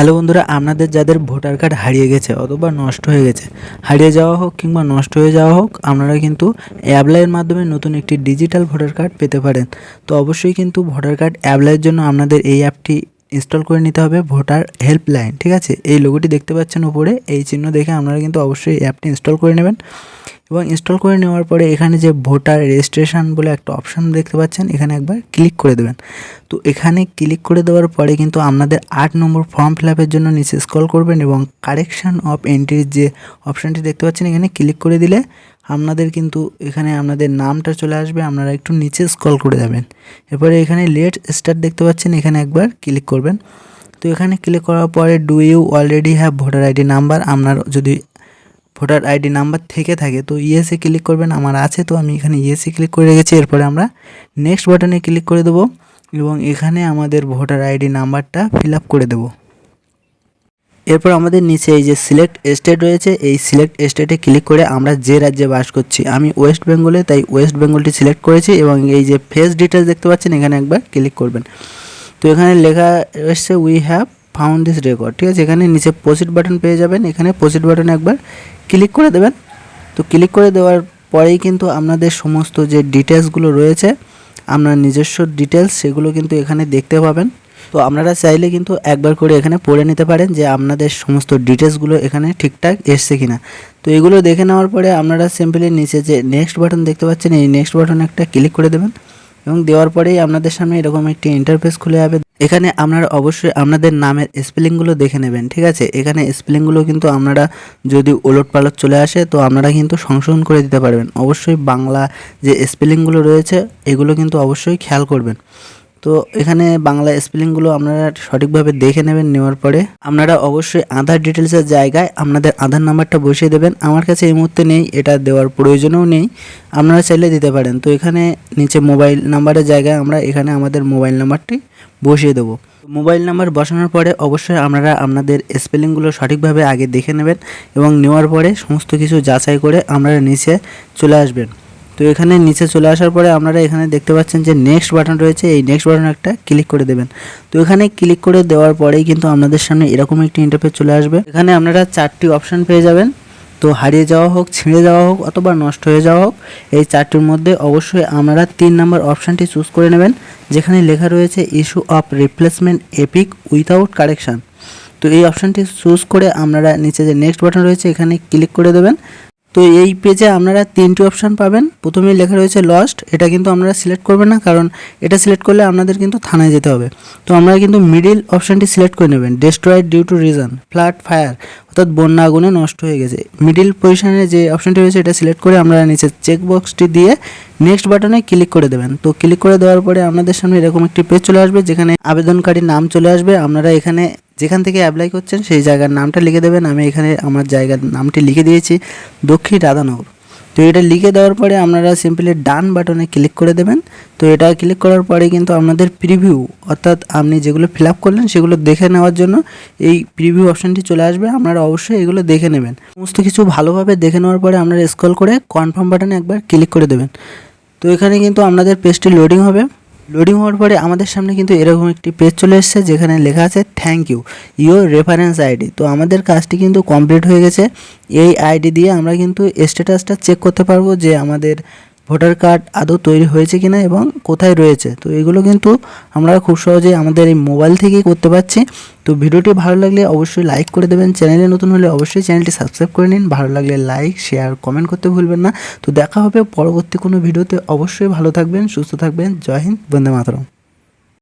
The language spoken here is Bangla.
হ্যালো বন্ধুরা, আপনাদের যাদের ভোটার কার্ড হারিয়ে গেছে অথবা নষ্ট হয়ে গেছে, হারিয়ে যাওয়া হোক কিংবা নষ্ট হয়ে যাওয়া হোক, আপনারা কিন্তু অ্যাপ্লাইয়ের মাধ্যমে নতুন একটি ডিজিটাল ভোটার কার্ড পেতে পারেন। তো অবশ্যই কিন্তু ভোটার কার্ড অ্যাপ্লাইয়ের জন্য আপনাদের এই অ্যাপটি ইনস্টল করে নিতে হবে, ভোটার হেল্পলাইন ঠিক আছে? এই লোগোটি দেখতে পাচ্ছেন উপরে, এই চিহ্ন দেখে আপনারা কিন্তু অবশ্যই অ্যাপটি ইনস্টল করে নেবেন। এবং ইনস্টল করে নেওয়ার পরে এখানে যে ভোটার রেজিস্ট্রেশন বলে একটা অপশান দেখতে পাচ্ছেন, এখানে একবার ক্লিক করে দেবেন। তো এখানে ক্লিক করে দেওয়ার পরে কিন্তু আপনাদের আট নম্বর ফর্ম ফিল জন্য নিচে স্ক্রল করবেন এবং কারেকশান অফ এন্ট্রির যে অপশানটি দেখতে পাচ্ছেন, এখানে ক্লিক করে দিলে আপনাদের কিন্তু এখানে আপনাদের নামটা চলে আসবে, আপনারা একটু নিচে স্ক্রল করে যাবেন। এরপরে এখানে লেট স্টার্ট দেখতে পাচ্ছেন, এখানে একবার ক্লিক করবেন। তো এখানে ক্লিক করার পরে do you already have voter ID number আপনার যদি ভোটার আইডি নাম্বার থেকে থাকে, তো ইয়েসে ক্লিক করবেন, আমার আছে, তো আমি এখানে ইয়েসে ক্লিক করে রেখেছি, এরপরে আমরা নেক্সট বাটনে ক্লিক করে দেবো এবং এখানে আমাদের ভোটার আইডি নাম্বারটা ফিল করে দেবো। এরপর আমাদের নিচে এই যে সিলেক্ট স্টেট রয়েছে, এই সিলেক্ট স্টেটে ক্লিক করে আমরা যে রাজ্যে বাস করছি, আমি ওয়েস্ট বেঙ্গলে তাই ওয়েস্ট বেঙ্গলটি সিলেক্ট করেছি এবং এই যে ফেস ডিটেলস দেখতে পাচ্ছেন, এখানে একবার ক্লিক করবেন। তো এখানে লেখা এসছে we have found this record ঠিক আছে? এখানে নিচে পোসিট বাটন পেয়ে যাবেন, এখানে পোসিট বাটনে একবার ক্লিক করে দেবেন। তো ক্লিক করে দেওয়ার পরেই কিন্তু আপনাদের সমস্ত যে ডিটেলসগুলো রয়েছে, আপনার নিজস্ব ডিটেলস সেগুলো কিন্তু এখানে দেখতে পাবেন। তো আপনারা চাইলে কিন্তু একবার করে এখানে পড়ে নিতে পারেন যে আপনাদের সমস্ত ডিটেলসগুলো এখানে ঠিকঠাক এসছে কিনা। তো এগুলো দেখে নেওয়ার পরে আপনারা সিম্পলি নিচে যে নেক্সট বাটন দেখতে পাচ্ছেন, এই নেক্সট বাটনে একটা ক্লিক করে দেবেন। এবং দেওয়ার পরেই আপনাদের সামনে এরকম একটি ইন্টারফেস খুলে যাবে। এখানে আপনারা অবশ্যই আপনাদের নামের স্পেলিংগুলো দেখে নেবেন, ঠিক আছে? এখানে স্পেলিংগুলো কিন্তু আপনারা যদি ওলট পালট চলে আসে, তো আপনারা কিন্তু সংশোধন করে দিতে পারবেন। অবশ্যই বাংলা যে স্পেলিংগুলো রয়েছে, এগুলো কিন্তু অবশ্যই খেয়াল করবেন। তো এখানে বাংলা স্পেলিংগুলো আপনারা সঠিকভাবে দেখে নেবেন, নেওয়ার পরে আপনারা অবশ্যই আধার ডিটেলসের জায়গায় আপনাদের আধার নাম্বারটা বসিয়ে দেবেন। আমার কাছে এই মুহূর্তে নেই, এটা দেওয়ার প্রয়োজনও নেই। আপনারা চাইলে দিতে পারেন। তো এখানে নিচে মোবাইল নাম্বারের জায়গায় আমরা এখানে আমাদের মোবাইল নাম্বারটি বসিয়ে দেবো। মোবাইল নাম্বার বসানোর পরে অবশ্যই আপনারা আপনাদের স্পেলিংগুলো সঠিকভাবে আগে দেখে নেবেন এবং নেওয়ার পরে সমস্ত কিছু যাচাই করে আপনারা নিচে চলে আসবেন। তো এখানে নিচে চলে আসার পরে আপনারা এখানে দেখতে পাচ্ছেন যে নেক্সট বাটন রয়েছে। এই নেক্সট বাটন একটা ক্লিক করে দেবেন। তো এখানে ক্লিক করে দেওয়ার পরেই কিন্তু আপনাদের সামনে এরকম একটি ইন্টারফেস চলে আসবে। এখানে আপনারা চারটি অপশান পেয়ে যাবেন। তো হারিয়ে যাওয়া হোক, ছিঁড়ে যাওয়া হোক অথবা নষ্ট হয়ে যাওয়া হোক, এই চারটির মধ্যে অবশ্যই আপনারা তিন নম্বর অপশানটি চুজ করে নেবেন, যেখানে লেখা রয়েছে issue of replacement EPIC without correction তো এই অপশানটি চুজ করে আপনারা নিচে যে নেক্সট বাটন রয়েছে, এখানে ক্লিক করে দেবেন। তো এই পেজে আপনারা তিনটি অপশান পাবেন। প্রথমেই লেখা রয়েছে লস্ট এটা কিন্তু আপনারা সিলেক্ট করবেন না, কারণ এটা সিলেক্ট করলে আপনাদের কিন্তু থানায় যেতে হবে। তো আপনারা কিন্তু মিডিল অপশানটি সিলেক্ট করে নেবেন destroyed due to reason flood fire অর্থাৎ বন্যা আগুনে নষ্ট হয়ে গেছে। মিডিল পজিশনে যে অপশানটি রয়েছে, এটা সিলেক্ট করে আমরা নিচে চেক বক্সটি দিয়ে নেক্সট বাটনে ক্লিক করে দেবেন। তো ক্লিক করে দেওয়ার পরে আপনাদের সামনে এরকম একটি পেজ চলে আসবে, যেখানে আবেদনকারীর নাম চলে আসবে। আপনারা এখানে যেখান থেকে অ্যাপ্লাই করছেন, সেই জায়গার নামটা লিখে দেবেন। আমি এখানে আমার জায়গার নামটি লিখে দিয়েছি, দক্ষিণ রাধানগর। তো এটা লিখে দেওয়ার পরে আপনারা সিম্পলি ডান বাটনে ক্লিক করে দেবেন। তো এটা ক্লিক করার পরে কিন্তু আপনাদের প্রিভিউ অর্থাৎ আপনি যেগুলো ফিল করলেন, সেগুলো দেখে নেওয়ার জন্য এই প্রিভিউ অপশানটি চলে আসবে। আপনারা অবশ্যই এগুলো দেখে নেবেন। সমস্ত কিছু ভালোভাবে দেখে নেওয়ার পরে আপনারা স্ক্রল করে কনফার্ম বাটনে একবার ক্লিক করে দেবেন। তো এখানে কিন্তু আপনাদের পেজটি লোডিং হবে। লোডিং হওয়ার পরে আমাদের সামনে কিন্তু এরকম একটি পেজ চলে এসেছে, যেখানে লেখা আছে thank you your reference ID তো আমাদের কাজটি কিন্তু কমপ্লিট হয়ে গেছে। এই আইডি দিয়ে আমরা কিন্তু স্ট্যাটাসটা চেক করতে পারব যে আমাদের ভোটার কার্ড আদৌ তৈরি হয়েছে কিনা এবং কোথায় রয়েছে? তো এগুলো কিন্তু আমরা খুব সহজেই আমাদের এই মোবাইল থেকেই করতে পারছি। তো ভিডিওটি ভালো লাগলে অবশ্যই লাইক করে দেবেন। চ্যানেলে নতুন হলে অবশ্যই চ্যানেলটি সাবস্ক্রাইব করে নিন। ভালো লাগলে লাইক, শেয়ার, কমেন্ট করতে ভুলবেন না। তো দেখা হবে পরবর্তী কোনো ভিডিওতে। অবশ্যই ভালো থাকবেন, সুস্থ থাকবেন। জয় হিন্দ, বন্দে মাতরম।